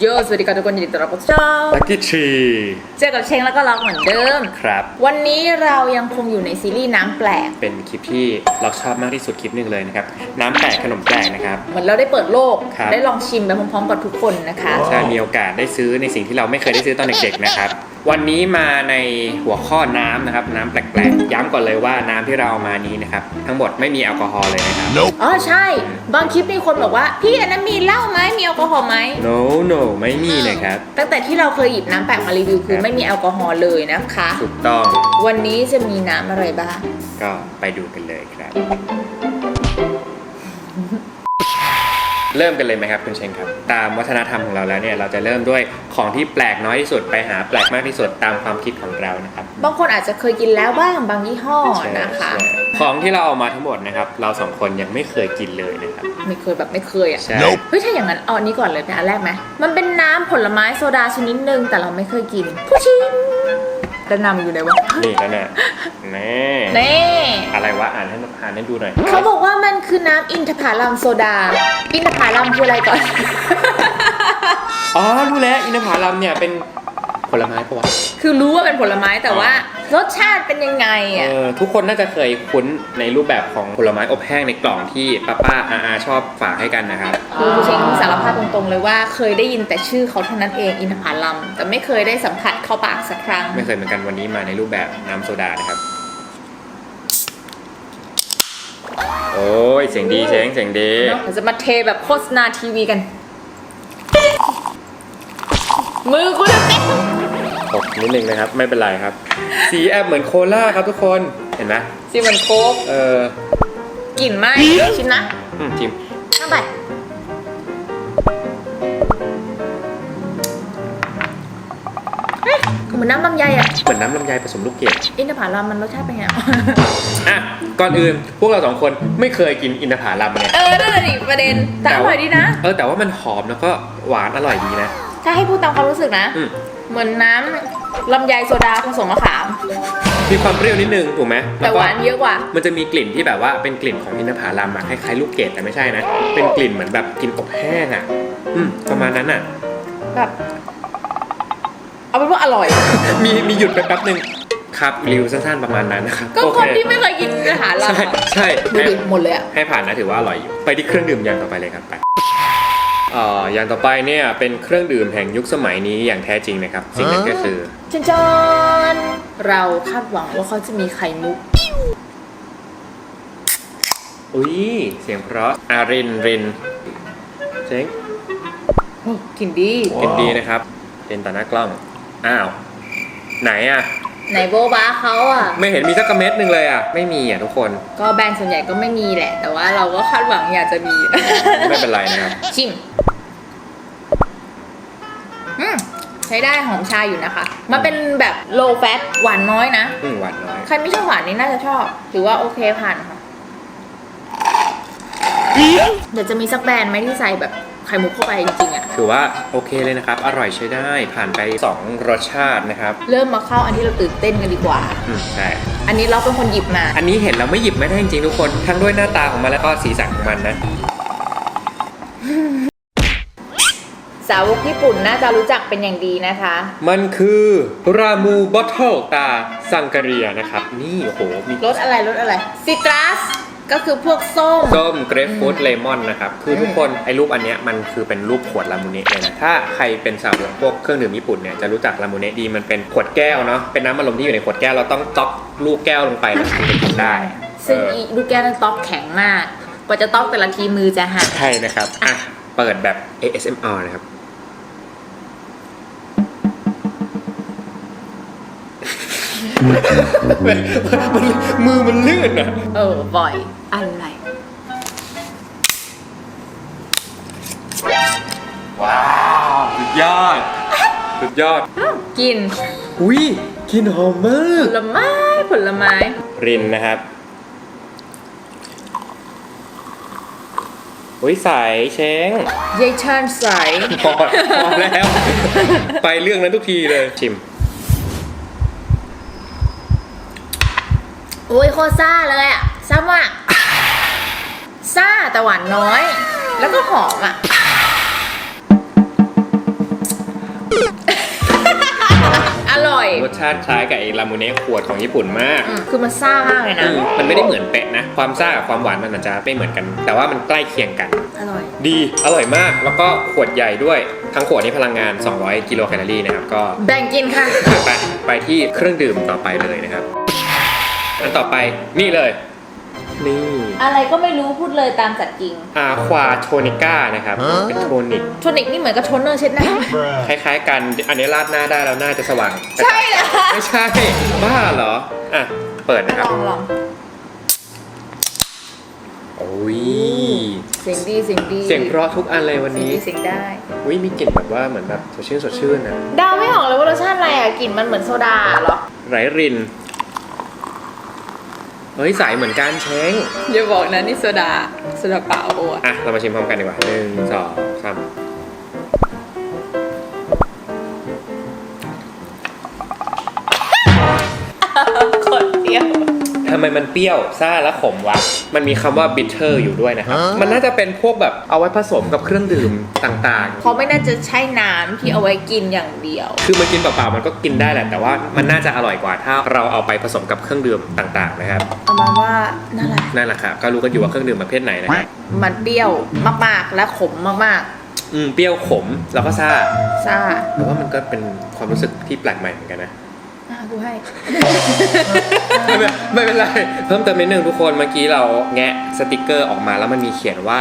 โยสวัสดีค่ะทุกคนยินดีต้อนรับเข้าสู่ช่องลักกี้ทรีเจอกับเชงแล้วก็ล็อกเหมือนเดิม ครับ วันนี้เรายังคงอยู่ในซีรีส์น้ำแปลก เป็นคลิปที่เราชอบมากที่สุดคลิปหนึ่งเลยนะครับ น้ำแปลกขนมแปลกนะครับ เหมือนเราได้เปิดโลก ครับ ได้ลองชิมไปพร้อมๆกับทุกคนนะคะ ใช่มีโอกาสได้ซื้อในสิ่งที่เราไม่เคยได้ซื้อตอนเด็กๆนะครับ วันนี้มาในหัวข้อน้ำนะครับ น้ำแปลกๆ ย้ำก่อนเลยว่าน้ำที่เราเอามานี้นะครับ ทั้งหมดไม่มีแอลกอฮอล์เลยนะครับ อ๋อใช่ บางคลิปมีคนบอกว่า พี่อันนั้นมีเหล้าไหมมีแอลกอฮอล์ไหม no no ไม่มีนะครับ ตั้งแต่ที่เราเคยหยิบน้ำแปลกมารีวิวคือครับ ไม่มีแอลกอฮอล์เลยนะคะ ถูกต้องวันนี้จะมีน้ำอะไรบ้าง ก็ไปดูกันเลยครับ เริ่มกันเลยไหมครับคุณเชงครับ ตามวัฒนธรรมของเราแล้วเนี่ยเราจะเริ่มด้วยของที่แปลกน้อยที่สุดไปหาแปลกมากที่สุดตามความคิดของเรานะครับบางคนอาจจะเคยกินแล้วบ้างบางยี่ห้อใช่นะคะใช่ของที่เราเอามาทั้งหมดนะครับเราสองคนยังไม่เคยกินเลยนะครับไม่เคยแบบไม่เคยอะใช่เฮ้ยถ้าอย่างนั้นเอาอันนี้ก่อนเลยเป็นอันแรกไหมมันเป็นน้ำผลไม้โซดาชนิดหนึ่งแต่เราไม่เคยกินผู้ชิม ระนำอยู่ไหนวะนี่แล้วเนี่ยแน่เน่อะไรวะอ่านให้อ่านให้ดูหน่อยเขาบอกว่ามันคือน้ำอินทผลัมโซดา อินทผลัมคืออะไรก่อน อ๋อรู้แล้วอินทผลัมเนี่ยเป็นผ ลไม้ปะวะคือรู้ว่าเป็นผลไม้แต่อ๋อว่ารสชาติเป็นยังไงเออะอทุกคนน่าจะเคยคุ้นในรูปแบบของผลไม้อบแห้งในกล่องที่ป้าป้าอาอาชอบฝากให้กันนะครับ คือผู้เชงสารภาพตรงๆเลยว่าเคยได้ยินแต่ชื่อเขาเท่านั้นเองอินทผลัมแต่ไม่เคยได้สัมผัสเข้าปากสักครั้ง ไม่เคยเหมือนกันวันนี้มาในรูปแบบน้ำโซดานะครับ โอ้ยเสียงดีเสียงเสียงดีเนอะเราจะมาเทแบบโฆษณาทีวีกัน มือคุณเต็ม ตกนิดนึงนะครับ ไม่เป็นไรครับ สีแอบเหมือนโคลาครับทุกคนเห็นไหมสิเหมือนโค้กเออกลิ่นไหมชิมนะอืมจิมข้างไปเฮ้ยเหมือนน้ำลำไยอะเหมือนน้ำลำไยผสมลูกเกดอินทผลัมมันรสชาติเป็นไงอะก่อนอื่นพวกเราสองคนไม่เคยกินอินทผลัมเนี่ยเออนั่นแหละดิประเด็นแต่อร่อยดีนะ เออแต่ว่ามันหอมแล้วก็หวานอร่อยดีนะ ถ้าให้พูดตามความรู้สึกนะ อืม เหมือนน้ำลำไยโซดาผสมมะขาม มีความเปรี้ยวนิดนึงถูกไหมแต่หวานเยอะกว่า มันจะมีกลิ่นที่แบบว่าเป็นกลิ่นของอินทผลัมอะคล้ายๆลูกเกดแต่ไม่ใช่นะ เป็นกลิ่นเหมือนแบบกินอบแห้งอะอืมประมาณนั้นอะแบบเอาเป็นว่าอร่อย มีมีหยุดไปแป๊บนึงครับรีวิวสั้นๆประมาณนั้นนะครับก็โอคนเคที่ไม่เคยกินอาหารเราใช่อะใช่ดูดิหมดเลยอะให้ผ่านนะถือว่าอร่อยอยู่ ไปที่เครื่องดื่มอย่างต่อไปเลยครับไปเอ่ออย่างต่อไปเนี่ยเป็นเครื่องดื่มแห่งยุคสมัยนี้อย่างแท้จริงนะครับ สิ่งนั้นก็คือจนจนเราคาดหวังว่าเขาจะมีไข่มุกอุ้ยเสียงเพราะอารินรินเจ๊งกลิ่นดีกินดีนะครับ เป็นต่อหน้ากล้อง อ้าว ไหนอะ ไหนโบะบ้าเขาอะ ไม่เห็นมีสักกระเม็ดหนึ่งเลยอะ ไม่มีอะทุกคน ก็แบรนด์ส่วนใหญ่ก็ไม่มีแหละ แต่ว่าเราก็คาดหวังอยากจะมี ไม่เป็นไรนะครับ ชิมอืมใช้ได้หอมชาอยู่นะคะ มันเป็นแบบ low fat หวานน้อยนะ อืมหวานน้อย ใครไม่ชอบหวานนี่น่าจะชอบ ถือว่าโอเคผ่านค่ะ เดี๋ยวจะมีสักแบรนด์ไหมที่ใส่แบบไข่มุกเข้าไปจริงๆอะ ถือว่าโอเคเลยนะครับ อร่อยใช้ได้ผ่านไป 2 รสชาตินะครับ เริ่มมาเข้าอันที่เราตื่นเต้นกันดีกว่า อืมใช่ อันนี้เราเป็นคนหยิบมา อันนี้เห็นเราไม่หยิบไม่ได้จริงๆทุกคน ทั้งด้วยหน้าตาของมันแล้วก็สีสันของมันนะ สาวกญี่ปุ่นน่าจะรู้จักเป็นอย่างดีนะคะ มันคือรามูบอทเทิลตาซังการียนะครับ นี่โอ้โหมีรสอะไรรสอะไรซิตรัส ก็คือพวกส้ม ส้มเกรฟฟรุตเลมอนนะครับ คือทุกคนไอ้รูปอันเนี้ยมันคือเป็นรูปขวดลามูเนะเลยนะถ้าใครเป็นสาวกพวกเครื่องดื่มญี่ปุ่นเนี่ยจะรู้จักลามูเนะดีมันเป็นขวดแก้วเนาะเป็นน้ำมันลมที่อยู่ในขวดแก้วเราต้องจ๊อกลูกแก้วลงไปแล้วถึงจะกินได้ซึ่งเอออีลูกแก้วนั้นต๊อกแข็งมาก กว่าจะต๊อกแต่ละทีมือจะหักใช่นะครับอะเปิดแบบ ASMR นะครับ มันมันมือมันลื่นอะ เออ บ่อย อะไร ว้าวสุดยอดสุดยอด กิน อุ้ยกลินหอมมาผกลไม้ ผลไม้ รินนะครับอุ้ยใสเช้งยายชานใส พอพอแล้ว ไปเรื่องนั้นทุกทีเลย ชิม โอ้ยโคซ่าเลยอะซ่ามากซ่าแต่หวานน้อย แล้วก็หอมอะอร่อย รสชาติคล้ายกับไอ้รามูเน่ขวดของญี่ปุ่นมาก คือมันซ่ามากเลยนะ มันไม่ได้เหมือนเป๊ะนะ ความซ่ากับความหวานมันอาจจะไม่เหมือนกัน แต่ว่ามันใกล้เคียงกัน อร่อย ดี อร่อยมาก แล้วก็ขวดใหญ่ด้วย ทั้งขวดนี้พลังงาน 200 กิโลแคลอรี่นะครับ ก็ แบ่งกินค่ะ ไป ไปที่เครื่องดื่มต่อไปเลยนะครับ อันต่อไปนี่เลย นี่อะไรก็ไม่รู้พูดเลยตามจัดจริงอาควาโทนิก้านะครับ เป็นโทนิกโทนิกนี่เหมือนกับโทนเนอร์เช็ดหน้า คล้ายๆกันอันนี้ราดหน้าได้แล้วหน้าจะสว่างใช่เหรอไม่ใช่ บ้าเหรอ อะ เปิดนะคลรับองลองโอ้ยเสียงดีเสียงดีเสียงเพราะทุกอันเลยวันเสียงนี้ดีเสียงได้อุ้ยมีกลิ่นแบบว่าเหมือนแบบสดชื่นสดชื่นนะเดาไม่ออกเลยว่ารสชาติอะไรอะกลิ่นมันเหมือนโซดาเหรอ ไรริน เฮ้ยใสเหมือนกันเช้งอย่าบอกนะนี่โซดาโซดาเปล่าโอ้ะอะ เรามาชิมพร้อมกันดีกว่าหนึ่งสองสาม มมันเปรี้ยวซ่าและขมวะ มันมีคำว่า bitter อยู่ด้วยนะครับ มันน่าจะเป็นพวกแบบเอาไว้ผสมกับเครื่องดื่มต่างเขาไม่น่าจะใช้น้ำที่เอาไว้กินอย่างเดียว ๆ คือมันกินเปล่าๆมันก็กินได้แหละ แต่ว่ามันน่าจะอร่อยกว่าถ้าเราเอาไปผสมกับเครื่องดื่มต่างๆนะครับ ประมาณว่านั่นแหละนั่นแหละครับ ก็รู้กันอยู่ว่าเครื่องดื่มประเภทไหนนะครับ มันเปรี้ยวมากๆและขมมากอืม เปรี้ยวขมแล้วก็ซ่าๆซ่า แต่ว่ามันก็เป็นความรู้สึกที่แปลกใหม่เหมือนกันนะ อะกูให้ ไม่เป็นไม่เป็นไร เพิ่มเติมนิดนึงทุกคนเมื่อกี้เราแงะสติกเกอร์ออกมาแล้วมันมีเขียนว่า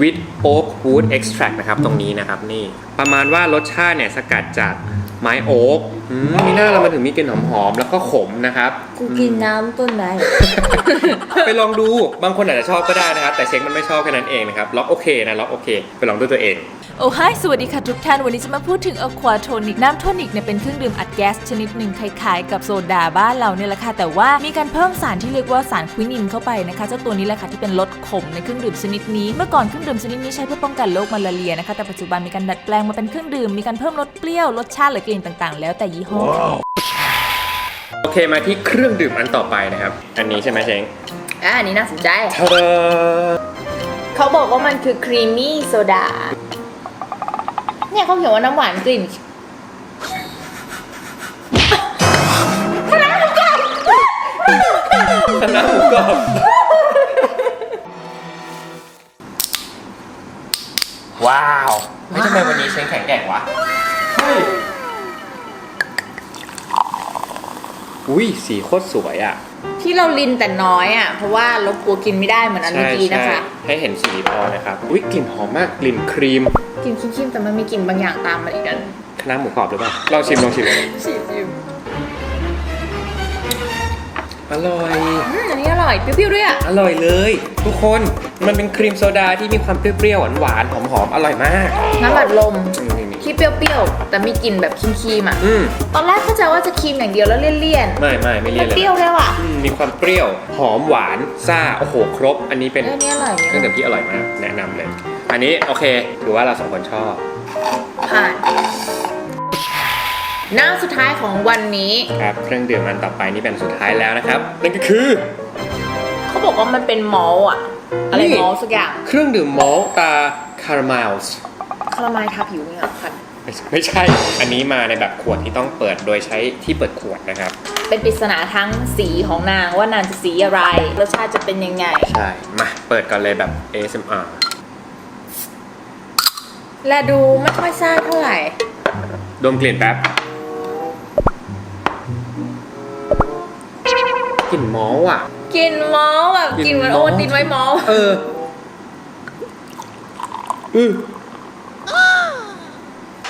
with oak wood extract นะครับ ตรงนี้นะครับนี่ประมาณว่ารสชาติเนี่ยสกัดจากไม้โอ๊ก อืมมีหน้าเรามันถึงมีกลิ่นหอมๆ แล้วก็ขมนะครับ กูกินน้ำต้นไหนไปลองดู บางคนอาจจะชอบก็ได้นะครับ แต่เช็คมันไม่ชอบแค่นั้นเองนะครับ ล็อกโอเคนะ ล็อกโอเค ไปลองด้วยตัวเอง โอ้ไฮสวัสดีค่ะทุกท่าน วันนี้จะมาพูดถึง Aqua Tonic น้ำโทนิกเนี่ยเป็นเครื่องดื่มอัดแก๊สชนิดหนึ่งคล้ายๆ กับโซดาบ้านเราเนี่ยแหละค่ะ แต่ว่ามีการเพิ่มสารที่เรียกว่าสารควินินเข้าไปนะคะ เจ้าตัวนี้แหละค่ะที่เป็นลดขมในเครื่องดื่มชนิดนี้ เมื่อก่อนเครื่องดื่มชนิดนี้ใช้เพื่อป้องกันโรคมาลาเรียนะคะ แต่ปัจจุบันมีการดัดแปลงมาเป็นเครื่องดื่ม มีการเพิ่มรสเปรี้ยว รสชาติหรือกลิ่นต่างๆ แล้วแต่ยี่ห้อค่ะโอเคมาที่เครื่องดื่มอันต่อไปนะครับ อันนี้ใช่ไหมเช้งอะอันนี้น่าสนใจทาดาเขาบอกว่ามันคือครีมมี่โซดา เนี่ยเขาเขียนว่าน้ำหวานกลิ่นคณะหมูกรอบว้าว ไม่ทำไมวันนี้เช้งแข็งแกร่งวะ เฮ้ย อุ้ยสีโคตรสวยอะที่เราลินแต่น้อยอะเพราะว่าเรากลัวกินไม่ได้เหมือนอันเมื่อกี้นะคะให้เห็นสีพอนะครับอุ้ยกลิ่นหอมมากกลิ่นครีมกินคิมๆแต่มันมีกลิ่นบางอย่างตามมาอีกอันคณะหมูกรอบหรือเปล่าลองชิมลองชิมชิมชิมอร่อยอืมอันนี้อร่อยเปรี้ยวๆด้วยอะอร่อยเลย ทุกคนมันเป็นครีมโซดาที่มีความเปรี้ยวๆหวานๆหอมๆอร่อยมากน้ำบัดลมนี่ๆ ที่เปรี้ยวๆ แต่มีกลิ่นแบบครีมๆอะๆอืมตอนแรกเข้าใจว่าจะครีมอย่างเดียวแล้วเลี่ยนไม่ไม่ไม่ๆ เลี่มัยนนเลยเปรี้ยวแล้วอะอืมมีความเปรี้ยว หอมหวาน ซ่า โอ้โห ครบ อันนี้เป็น เอออันนี้อร่อยเครื่องดื่มที่อร่อยมากแนะนำเลย อันนี้โอเค ถือว่าเราสองคนชอบ ผ่านหน้าสุดท้ายของวันนี้ ครับ เครื่องดื่มอันต่อไปนี่เป็นสุดท้ายแล้วนะครับ นั่นก็คือ เขาบอกว่ามันเป็นมอลต์อะ อะไรนี่ มอลต์สักอย่าง เครื่องดื่มมอลตาคาราเมลส์ คาราไมล์ทาผิวเนี่ยค่ะไม่ใช่ อันนี้มาในแบบขวดที่ต้องเปิดโดยใช้ที่เปิดขวดนะครับ เป็นปริศนาทั้งสีของนางว่านางจะสีอะไร รสชาติจะเป็นยังไง ใช่ มาเปิดก่อนเลยแบบ ASMR และดูไม่ค่อยซ่าเท่าไหร่ ดมกลิ่นแป๊บกลิ่นมอลต์อะ กินมอลต์แบบกิกินนเหมือนมอโอลต์วัลตินไว้มอลต์เอออือ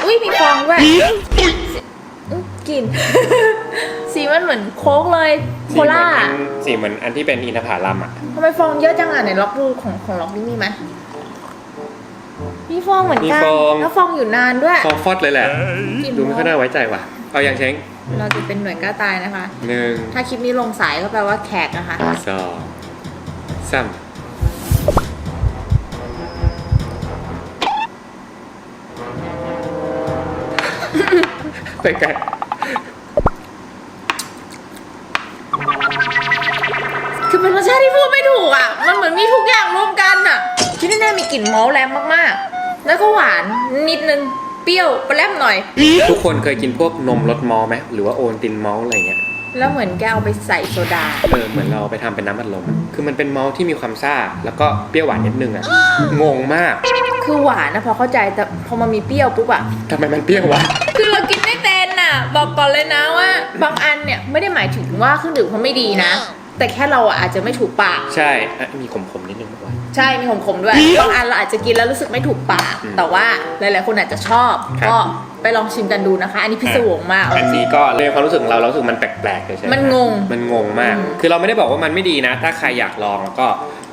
อุ้ยมีฟองด้วยอื้อกลิ่น สีมันเหมือนโค้กเลยโคสีเหมือนล่าอันสีเหมือนอันที่เป็นอินทผลัมอะทำไมฟองเยอะจังอะไหนล็อกดูของของล็อกนี่มีไหมมีฟองเหมือนกันมีฟองแล้วฟองอยู่นานด้วยฟองฟอดเลยแหละ กลิ่นดูไม่ค่อยน่าไว้ใจว่ะ เอาอย่างเช้งเราจะเป็นหน่วยกล้าตายนะคะ หนึ่งถ้าคลิปนี้ลงสายก็แปลว่าแขกนะคะสองสาม ไปกันคือเป็นรสชาติที่พูดไม่ถูกอะ มันเหมือนมีทุกอย่างรวมกันอะ ที่แน่ๆมีกลิ่นมอลต์แรงมากๆ แล้วก็หวานนิดนึง เปปรี้ยวแปร่มหน่อย ทุกคนเคยกินพวกนมรสมอลไหมหรือว่าโอนตินมอลอะไรเงี้ย แล้วเหมือนแกเอาไปใส่โซดา เออเหมือนเราไปทำเป็นน้ำอัดลมอะคือมันเป็นมอลที่มีความซ่า แล้วก็เปรี้ยวหวานนิดนึงอะ งงมากคือหวานนะพอเข้าใจแต่พอมามีเปรี้ยวปุ๊บอะทำไมมันเปรี้ยววะ คือ บอกก่อนเลยนะว่าบางอันเนี่ยไม่ได้หมายถึงว่าเครื่องดื่มเขาไม่ดีนะ แต่แค่เราอะอาจจะไม่ถูกปาก ใช่อะมีขมๆนิดนึงบอกว่า ใช่ มีขมๆด้วย บางอันเราอาจจะกินแล้วรู้สึกไม่ถูกปากอืมแต่ว่าหลายๆ คนอาจจะชอบ ครับ ก็ ไปลองชิมกันดูนะคะ อันนี้พิศวงมาก อันนี้ก็ในความรู้สึกของเราเรารู้สึกมันแปลกๆเลยใช่ไหมมันงง มันงงมากอืมคือเราไม่ได้บอกว่ามันไม่ดีนะ ถ้าใครอยากลองแล้วก็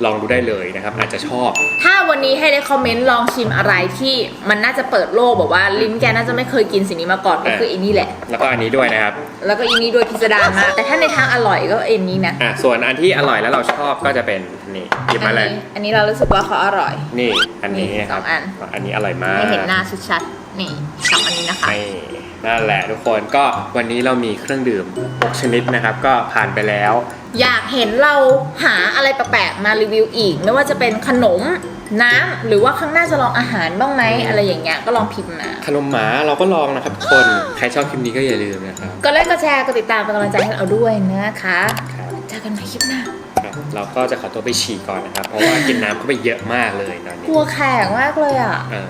ลองดูได้เลยนะครับ อาจจะชอบ ถ้าวันนี้ให้ได้คอมเมนต์ลองชิมอะไรที่มันน่าจะเปิดโลกแบบว่าลิ้นแกน่าจะไม่เคยกินสิ่งนี้มาก่อนก็คืออันนี้แหละ แล้วก็อันนี้ด้วยนะครับ แล้วก็อันนี้ด้วยพิสดารมาก แต่ถ้าในทางอร่อยก็อันนี้นะ อะส่วนอันที่อร่อยแล้วเราชอบก็จะเป็นนี่หยิบมาเลย อันนี้อันนี้เรารู้สึกว่าเขาอร่อย นี่อันนี้นี่ครับสองอัน อันนี้อร่อยมาก ให้เห็นหน้าชัดๆ นี่สองอันนี้นะคะ นี่นั่นแหละทุกคนก็วันนี้เรามีเครื่องดื่ม 6 ชนิดนะครับ ก็ผ่านไปแล้ว อยากเห็นเราหาอะไรแปลกๆมารีวิวอีก ไม่ว่าจะเป็นขนมน้ำหรือว่าข้างหน้าจะลองอาหารบ้างไหมอะไรอย่างเงี้ยก็ลองพิมพ์มาขนมหมาเราก็ลองนะครับทุกคน ใครชอบคลิปนี้ก็อย่าลืมนะครับก็ไลค์ก็แชร์ก็ติดตามเป็นกำลังใจให้เราด้วยนะคะครับเจอกันใหม่คลิปหน้า ครับเราก็จะขอตัวไปฉี่ก่อนนะครับ เพราะว่ากินน้ำเข้าไปเยอะมากเลยตอนนี้กลัวแข็งมากเลยอะ เออ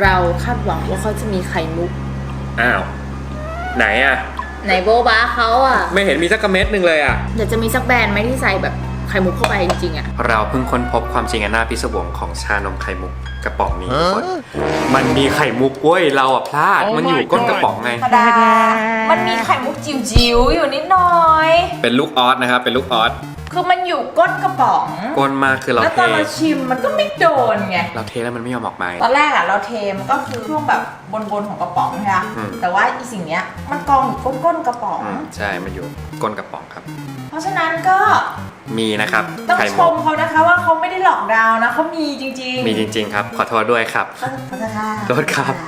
เราคาดหวังว่าเขาจะมีไข่มุก อ้าว ไหนอะ ไหนโบบาเขาอะไม่เห็นมีสักกระเม็ดหนึ่งเลยอะ เดี๋ยวจะมีสักแบรนด์ไหมที่ใส่แบบไข่มุกเข้าไปจริงๆอะ เราเพิ่งค้นพบความจริงอันน่าพิศวงของชานมไข่มุกกระป๋องนี้ทุกคนมันมีไข่มุกเว้ยเราอะพลาดมันอยู่ก้นกระป๋องไง ธรรมดา มันมีไข่มุกจิ๋วๆอยู่นิดหน่อย เป็นลูกออสนะครับเป็นลูกออส คือมันอยู่ก้นกระป๋อง ก้นมากคือเราแล้วเทตอนเราชิมมันก็ไม่โดนไง เราเทแล้วมันไม่ยอมออกมา ตอนแรกอะเราเทมันก็คือช่วงแบบบนๆของกระป๋องใช่ไหมอืม แต่ว่าอีสิ่งเนี้ยมันกองอยู่ก้นๆกระป๋อง อืมใช่มันอยู่ก้นกระป๋องครับ เพราะฉะนั้นก็มีนะครับต้องไข่ชมุกมเขานะคะว่าเขาไม่ได้หลอกดาวน์นะเขามีจริงๆมีจริง ๆ ครับ ขอโทษด้วยครับ ขอโทษค่ะ โทษครับ